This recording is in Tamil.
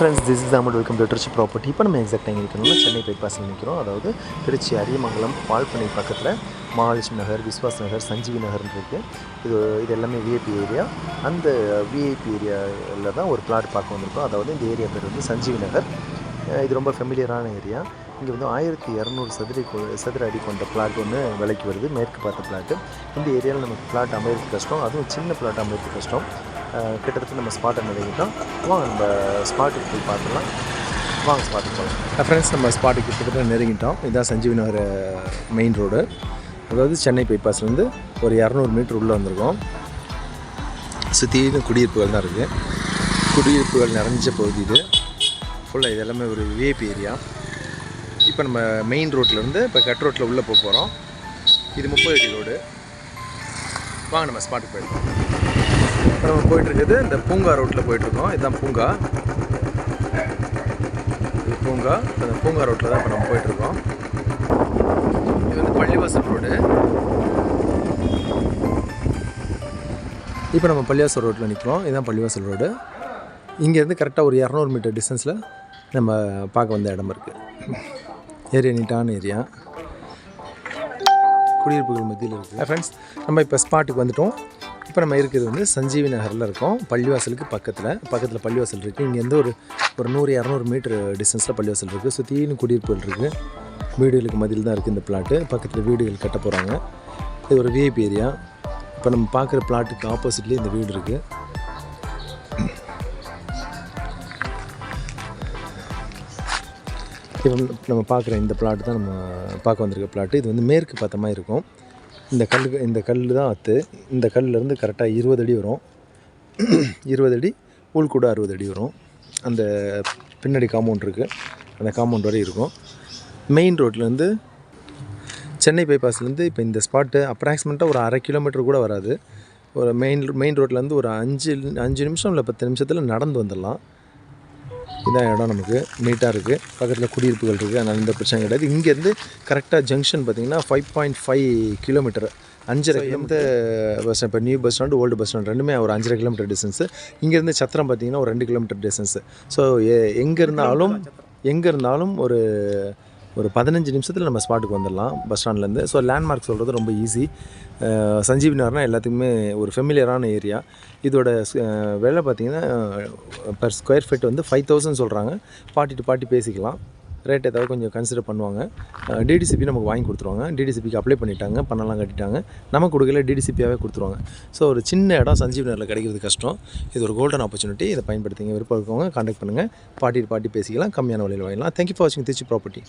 Friends this is amount welcome to Trichy property இப்போ நம்ம எக்ஸாக்ட் எங்கே இருக்கணும்னா சென்னை பைபாஸில் நிற்கிறோம் அதாவது திருச்சி அரியமங்கலம் பால்பனை பக்கத்தில் மகாலட்சுமி நகர் விஸ்வாஸ் நகர் சஞ்சீவி நகர்னு இருக்குது இது இது எல்லாமே விஐபி ஏரியா அந்த விஐபி ஏரியாவில் தான் ஒரு பிளாட் பார்க்க வந்திருக்கோம். அதாவது இந்த ஏரியா பேர் வந்து சஞ்சீவி நகர். இது ரொம்ப ஃபெமிலியரான ஏரியா இங்கே வந்து ஆயிரத்தி இரநூறு சதுர கொ- சதுர அடி கொண்ட பிளாட் ஒன்று விலைக்கு வருது. மேற்கு பார்த்த பிளாட்டு இந்த ஏரியாவில் நமக்கு பிளாட் அமையிறது கஷ்டம். அதுவும் சின்ன பிளாட் அமையிறது கஷ்டம். கிட்டத்தட்ட நம்ம ஸ்பாட்டை நெருங்கிட்டோம். வாங்க நம்ம ஸ்பாட்டுக்கு போய் பார்த்துக்கலாம் வாங்க ஸ்பாட்டுக்கு போகலாம் ஃப்ரெண்ட்ஸ் நம்ம ஸ்பாட்டுக்கு கிட்டத்தட்ட நெருங்கிட்டோம். இதுதான் சஞ்சீவி நகர் மெயின் ரோடு அதாவது சென்னை பைபாஸ்லேருந்து ஒரு இரநூறு மீட்ரு உள்ளே வந்திருக்கோம். சுற்றிலும் குடியிருப்புகள் தான் இருக்குது குடியிருப்புகள் நிறைஞ்ச பகுதி இது. ஃபுல்லாக இது எல்லாமே ஒரு விஐபி ஏரியா இப்போ நம்ம மெயின் ரோட்லேருந்து இப்போ கட் ரோட்டில் உள்ளே போக போகிறோம் இது முப்பது அடி ரோடு வாங்க நம்ம ஸ்பாட்டுக்கு போயிடலாம். இப்போ நம்ம போயிட்டுருக்குது. இந்த பூங்கா ரோட்டில் போயிட்டுருக்கோம். இதுதான் பூங்கா. இது பூங்கா. இந்த பூங்கா ரோட்டில் தான் இப்போ நம்ம போயிட்டுருக்கோம். இது வந்து பள்ளிவாசல் ரோடு. இப்போ நம்ம பள்ளிவாசல் ரோட்டில் நிற்கிறோம் இதுதான் பள்ளிவாசல் ரோடு. இங்கேருந்து கரெக்டாக ஒரு இரநூறு மீட்டர் டிஸ்டன்ஸில் நம்ம பார்க்க வந்த இடம் இருக்குது ஏரியா நீட்டான ஏரியா. குடியிருப்புகள் மத்தியில் இருக்குது ஃப்ரெண்ட்ஸ் நம்ம இப்போ ஸ்பாட்டுக்கு வந்துட்டோம். இப்போ நம்ம இருக்கிறது வந்து சஞ்சீவி நகரில் இருக்கோம். பள்ளிவாசலுக்கு பக்கத்தில். பக்கத்தில் பள்ளிவாசல் இருக்குது இங்கேருந்து ஒரு ஒரு நூறு இரநூறு மீட்ரு டிஸ்டன்ஸில் பள்ளிவாசல் இருக்குது சுற்றிலும் குடியிருப்புகள் இருக்குது வீடுகளுக்கு மதியில் தான் இருக்குது இந்த பிளாட்டு பக்கத்தில் வீடுகள் கட்ட போகிறாங்க இது ஒரு விஐபி ஏரியா இப்போ நம்ம பார்க்குற பிளாட்டுக்கு ஆப்போசிட்லேயே இந்த வீடு இருக்குது இப்போ நம்ம பார்க்குற இந்த பிளாட் தான் நம்ம பார்க்க வந்திருக்க பிளாட்டு இது வந்து மேற்கு பார்த்த இருக்கும். இந்த கல் இந்த கல் தான் அத்து. இந்த கல்லேருந்து கரெக்டாக இருபது அடி வரும். இருபது அடி உள்கூட அறுபது அடி வரும். அந்த பின்னாடி காம்பவுண்ட் இருக்குது அந்த காம்பவுண்ட் வரை இருக்கும். மெயின் ரோட்லேருந்து சென்னை பைபாஸ்லேருந்து இப்போ இந்த ஸ்பாட்டு அப்ராக்சிமேட்டாக ஒரு அரை கிலோமீட்டர் கூட வராது. ஒரு மெயின் மெயின் ரோட்லேருந்து ஒரு அஞ்சு அஞ்சு நிமிஷம் இல்லை பத்து நிமிஷத்தில் நடந்து வந்துடலாம். இதான் இடம் நமக்கு. நீட்டாக இருக்குது பக்கத்தில் குடியிருப்புகள் இருக்குது அதனால் எந்த பிரச்சனை கிடையாது. இங்கேருந்து கரெக்டாக ஜங்ஷன் பார்த்தீங்கன்னா ஃபைவ் பாயிண்ட் ஃபைவ் கிலோமீட்டர் அஞ்சரை எந்த பஸ் இப்போ new bus stand old bus stand ரெண்டுமே ஒரு அஞ்சரை கிலோமீட்டர் டிஸ்டன்ஸு இங்கேருந்து சத்திரம் பார்த்தீங்கன்னா ஒரு ரெண்டு கிலோமீட்டர் டிஸ்டன்ஸு ஸோ எங்கே இருந்தாலும் எங்கே இருந்தாலும் ஒரு ஒரு பதினஞ்சு நிமிஷத்தில் நம்ம ஸ்பாட்டுக்கு வந்துடலாம் பஸ் ஸ்டாண்ட்லேருந்து ஸோ லேண்ட்மார்க் சொல்கிறது ரொம்ப ஈஸி சஞ்சீவி நகர்னால் எல்லாத்துக்குமே ஒரு ஃபெமிலியரான ஏரியா இதோட வேலை விலை பார்த்தீங்கன்னா பர் ஸ்கொயர் ஃபீட் வந்து ஃபைவ் தௌசண்ட் சொல்கிறாங்க பார்ட்டி டு பார்ட்டி பேசிக்கலாம். ரேட் ஏதாவது கொஞ்சம் கன்சிடர் பண்ணுவாங்க. டிடிசிபி நமக்கு வாங்கி கொடுத்துருவாங்க. டிடிசிபிக்கு அப்ளை பண்ணிட்டாங்க பணம்லாம் கட்டிட்டாங்க. நமக்கு கொடுக்கல டிடிசிபியாகவே கொடுத்துருவாங்க. ஸோ ஒரு சின்ன இடம் சஞ்சீவ் நகரில் கிடைக்கிறது கஷ்டம். இது ஒரு கோல்டன் ஆப்பர்ச்சுனிட்டி இதை பயன்படுத்திங்க விருப்பம் இருக்கவங்க காண்டாக்ட் பண்ணுங்கள் பாட்டி பாட்டி பேசிக்கலாம் கம்மியான விலையில் வாங்கலாம் தேங்க்யூ ஃபார் வாட்சிங் திருச்சி ப்ராப்பர்ட்டி